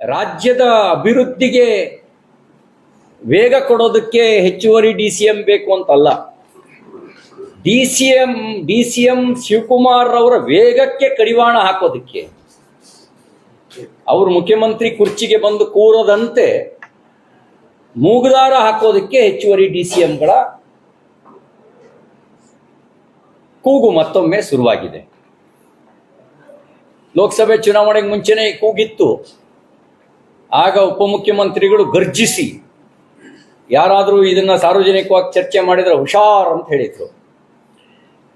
ರಾಜ್ಯದ ಅಭಿವೃದ್ಧಿಗೆ ವೇಗ ಕೊಡೋದಕ್ಕೆ ಹೆಚ್ಚುವರಿ ಡಿ ಸಿ ಎಂ ಬೇಕು ಅಂತಲ್ಲ. D C M, D C M Shivakumar ಅವರ ವೇಗಕ್ಕೆ ಕಡಿವಾಣ ಹಾಕೋದಕ್ಕೆ. ಅವರು ಮುಖ್ಯಮಂತ್ರಿ ಕುರ್ಚಿಗೆ ಬಂದು ಕೂರದಂತೆ ಮೂಗುದಾರ ಹಾಕೋದಕ್ಕೆ ಹೆಚ್ಚುವರಿ ಡಿ ಸಿ ಎಂಗಳ ಕೂಗು ಮತ್ತೊಮ್ಮೆ ಶುರುವಾಗಿದೆ. ಲೋಕಸಭೆ ಚುನಾವಣೆಗೆ ಮುಂಚೆನೇ ಕೂಗಿತ್ತು. ಆಗ ಉಪಮುಖ್ಯಮಂತ್ರಿಗಳು ಗರ್ಜಿಸಿ, ಯಾರಾದರೂ ಇದನ್ನು ಸಾರ್ವಜನಿಕವಾಗಿ ಚರ್ಚೆ ಮಾಡಿದರೆ ಹುಷಾರ್ ಅಂತ ಹೇಳಿದರು.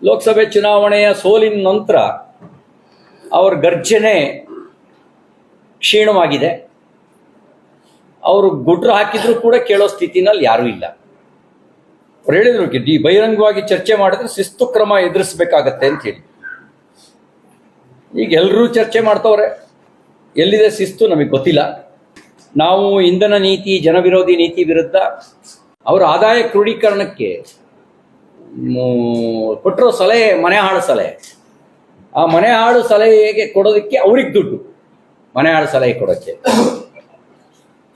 ಲೋಕಸಭೆ ಚುನಾವಣೆಯ ಸೋಲಿನ ನಂತರ ಅವರ ಗರ್ಜನೆ ಕ್ಷೀಣವಾಗಿದೆ. ಅವರು ಗುಡ್ರು ಹಾಕಿದ್ರು ಕೂಡ ಕೇಳೋ ಸ್ಥಿತಿನಲ್ಲಿ ಯಾರೂ ಇಲ್ಲ. ಅವ್ರು ಹೇಳಿದ್ರು ಡಿ ಬಹಿರಂಗವಾಗಿ ಚರ್ಚೆ ಮಾಡಿದ್ರೆ ಶಿಸ್ತು ಕ್ರಮ ಎದುರಿಸಬೇಕಾಗತ್ತೆ ಅಂತ ಹೇಳಿ. ಈಗ ಎಲ್ಲರೂ ಚರ್ಚೆ ಮಾಡ್ತವ್ರೆ. ಎಲ್ಲಿದೆ ಶಿಸ್ತು ನಮಗೆ ಗೊತ್ತಿಲ್ಲ. ನಾವು ಇಂಧನ ನೀತಿ, ಜನವಿರೋಧಿ ನೀತಿ ವಿರುದ್ಧ ಅವರ ಆದಾಯ ಕ್ರೋಢೀಕರಣಕ್ಕೆ ಕೊಟ್ಟಿರೋ ಸಲಹೆ, ಮನೆ ಹಾಳು ಸಲಹೆ. ಆ ಮನೆ ಹಾಳು ಸಲಹೆಗೆ ಕೊಡೋದಕ್ಕೆ ಅವ್ರಿಗೆ ದುಡ್ಡು. ಮನೆ ಹಾಳು ಸಲಹೆ ಕೊಡೋಕ್ಕೆ.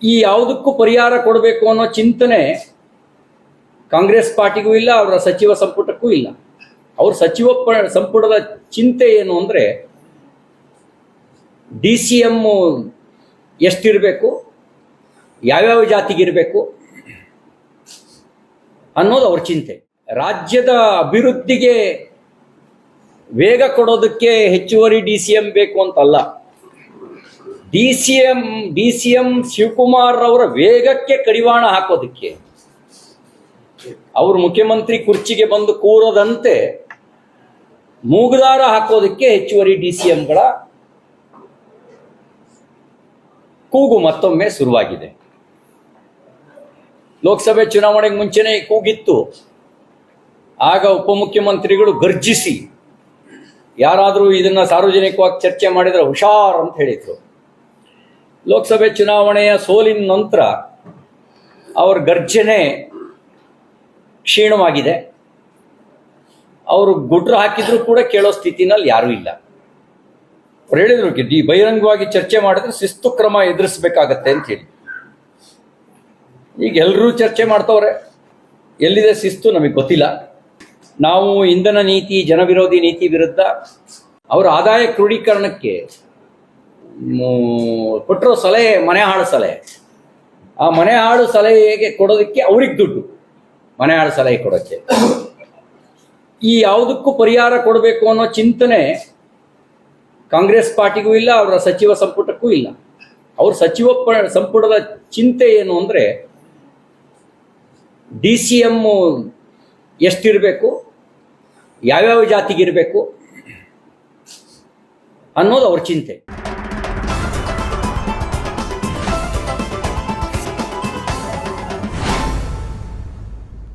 ಈ ಯಾವುದಕ್ಕೂ ಪರಿಹಾರ ಕೊಡಬೇಕು ಅನ್ನೋ ಚಿಂತನೆ ಕಾಂಗ್ರೆಸ್ ಪಾರ್ಟಿಗೂ ಇಲ್ಲ, ಅವರ ಸಚಿವ ಸಂಪುಟಕ್ಕೂ ಇಲ್ಲ. ಅವ್ರ ಸಚಿವ ಸಂಪುಟದ ಚಿಂತೆ ಏನು ಅಂದರೆ, ಡಿ ಸಿ ಎಂ ಎಷ್ಟಿರಬೇಕು ಯಾವ್ಯಾವ ಜಾತಿಗಿರಬೇಕು ಅನ್ನೋದು ಅವ್ರ ಚಿಂತೆ. ರಾಜ್ಯದ ಅಭಿವೃದ್ಧಿಗೆ ವೇಗ ಕೊಡೋದಕ್ಕೆ ಹೆಚ್ಚುವರಿ ಡಿ ಸಿ ಎಂ ಬೇಕು ಅಂತಲ್ಲ. D C M, D C M Shivakumar ಅವರ ವೇಗಕ್ಕೆ ಕಡಿವಾಣ ಹಾಕೋದಕ್ಕೆ. ಅವರು ಮುಖ್ಯಮಂತ್ರಿ ಕುರ್ಚಿಗೆ ಬಂದು ಕೂರದಂತೆ ಮೂಗುದಾರ ಹಾಕೋದಕ್ಕೆ ಹೆಚ್ಚುವರಿ ಡಿ ಸಿ ಎಂಗಳ ಕೂಗು ಮತ್ತೊಮ್ಮೆ ಶುರುವಾಗಿದೆ. ಲೋಕಸಭೆ ಚುನಾವಣೆಗೆ ಮುಂಚೆನೇ ಕೂಗಿತ್ತು. ಆಗ ಉಪಮುಖ್ಯಮಂತ್ರಿಗಳು ಗರ್ಜಿಸಿ, ಯಾರಾದರೂ ಇದನ್ನು ಸಾರ್ವಜನಿಕವಾಗಿ ಚರ್ಚೆ ಮಾಡಿದರೆ ಹುಷಾರ್ ಅಂತ ಹೇಳಿದರು. ಲೋಕಸಭೆ ಚುನಾವಣೆಯ ಸೋಲಿನ ನಂತರ ಅವ್ರ ಗರ್ಜನೆ ಕ್ಷೀಣವಾಗಿದೆ. ಅವರು ಗುಡ್ರು ಹಾಕಿದ್ರು ಕೂಡ ಕೇಳೋ ಸ್ಥಿತಿನಲ್ಲಿ ಯಾರೂ ಇಲ್ಲ. ಅವ್ರು ಹೇಳಿದ್ರು ಡಿ, ಬಹಿರಂಗವಾಗಿ ಚರ್ಚೆ ಮಾಡಿದ್ರೆ ಶಿಸ್ತು ಕ್ರಮ ಎದುರಿಸಬೇಕಾಗತ್ತೆ ಅಂತ ಹೇಳಿ. ಈಗ ಎಲ್ಲರೂ ಚರ್ಚೆ ಮಾಡ್ತವ್ರೆ. ಎಲ್ಲಿದೆ ಶಿಸ್ತು ನಮಗೆ ಗೊತ್ತಿಲ್ಲ. ನಾವು ಇಂಧನ ನೀತಿ, ಜನವಿರೋಧಿ ನೀತಿ ವಿರುದ್ಧ ಅವರ ಆದಾಯ ಕ್ರೋಢೀಕರಣಕ್ಕೆ ಕೊಟ್ಟಿರೋ ಸಲಹೆ, ಮನೆ ಹಾಳು ಸಲಹೆ. ಆ ಮನೆ ಹಾಳು ಸಲಹೆಗೆ ಕೊಡೋದಕ್ಕೆ ಅವ್ರಿಗೆ ದುಡ್ಡು. ಮನೆ ಹಾಳು ಸಲಹೆ ಕೊಡೋಕ್ಕೆ. ಈ ಯಾವುದಕ್ಕೂ ಪರಿಹಾರ ಕೊಡಬೇಕು ಅನ್ನೋ ಚಿಂತನೆ ಕಾಂಗ್ರೆಸ್ ಪಾರ್ಟಿಗೂ ಇಲ್ಲ, ಅವರ ಸಚಿವ ಸಂಪುಟಕ್ಕೂ ಇಲ್ಲ. ಅವ್ರ ಸಚಿವ ಸಂಪುಟದ ಚಿಂತೆ ಏನು ಅಂದರೆ ಡಿ ಸಿ ಎಂ ಎಷ್ಟಿರಬೇಕು? ಯಾವ್ಯಾವ ಜಾತಿಗಿರಬೇಕು ಅನ್ನೋದು ಅವ್ರ ಚಿಂತೆ.